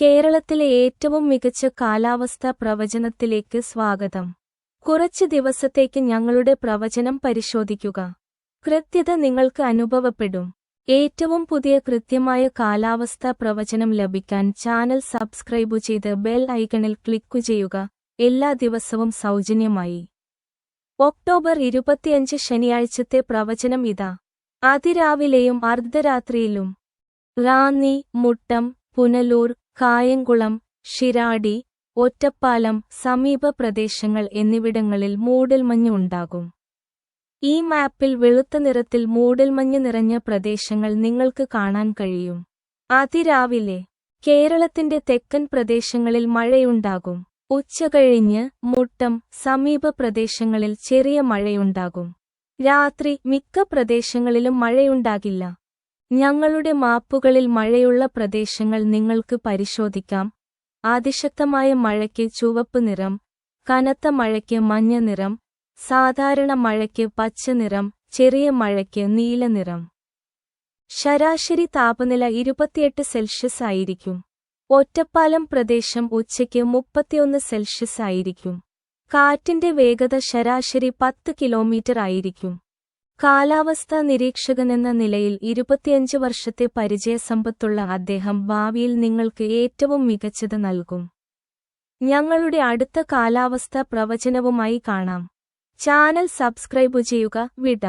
കേരളത്തിലെ ഏറ്റവും മികച്ച കാലാവസ്ഥാ പ്രവചനത്തിലേക്ക് സ്വാഗതം. കുറച്ച് ദിവസത്തേക്ക് ഞങ്ങളുടെ പ്രവചനം പരിശോധിക്കുക. കൃത്യത നിങ്ങൾക്ക് അനുഭവപ്പെടും. ഏറ്റവും പുതിയ കൃത്യമായ കാലാവസ്ഥാ പ്രവചനം ലഭിക്കാൻ ചാനൽ സബ്സ്ക്രൈബ് ചെയ്ത് ബെൽ ഐക്കണിൽ ക്ലിക്കു ചെയ്യുക. എല്ലാ ദിവസവും സൗജന്യമായി. ഒക്ടോബർ ഇരുപത്തിയഞ്ച് ശനിയാഴ്ചത്തെ പ്രവചനം ഇതാ. അതിരാവിലെയും അർദ്ധരാത്രിയിലും. റാന്നി മുട്ടം പുനലൂർ കായംകുളം ഷിരാടി ഒറ്റപ്പാലം സമീപ പ്രദേശങ്ങൾ എന്നിവിടങ്ങളിൽ മൂടൽമഞ്ഞ് ഉണ്ടാകും. ഈ മാപ്പിൽ വെളുത്ത നിറത്തിൽ മൂടൽമഞ്ഞ് നിറഞ്ഞ പ്രദേശങ്ങൾ നിങ്ങൾക്ക് കാണാൻ കഴിയും. അതിരാവിലെ കേരളത്തിന്റെ തെക്കൻ പ്രദേശങ്ങളിൽ മഴയുണ്ടാകും. ഉച്ചകഴിഞ്ഞ് മുട്ടം സമീപ പ്രദേശങ്ങളിൽ ചെറിയ മഴയുണ്ടാകും. രാത്രി മിക്ക പ്രദേശങ്ങളിലും മഴയുണ്ടാകില്ല. ഞങ്ങളുടെ മാപ്പുകളിൽ മഴയുള്ള പ്രദേശങ്ങൾ നിങ്ങൾക്ക് പരിശോധിക്കാം. അതിശക്തമായ മഴയ്ക്ക് ചുവപ്പ് നിറം കനത്ത മഴയ്ക്ക് മഞ്ഞ നിറം സാധാരണ മഴയ്ക്ക് പച്ച നിറം ചെറിയ മഴയ്ക്ക് നീല നിറം. ശരാശരി താപനില ഇരുപത്തിയെട്ട് സെൽഷ്യസ് ആയിരിക്കും. ഒറ്റപ്പാലം പ്രദേശം ഉച്ചയ്ക്ക് മുപ്പത്തിയൊന്ന് സെൽഷ്യസ് ആയിരിക്കും. കാറ്റിന്റെ വേഗത ശരാശരി പത്ത് കിലോമീറ്റർ ആയിരിക്കും. കാലാവസ്ഥാ നിരീക്ഷകനെന്ന നിലയിൽ ഇരുപത്തിയഞ്ച് വർഷത്തെ പരിചയസമ്പത്തുള്ള അദ്ദേഹം ഭാവിയിൽ നിങ്ങൾക്ക് ഏറ്റവും മികച്ചത് നൽകും. ഞങ്ങളുടെ അടുത്ത കാലാവസ്ഥാ പ്രവചനവുമായി കാണാം. ചാനൽ സബ്സ്ക്രൈബ് ചെയ്യുക. വിട.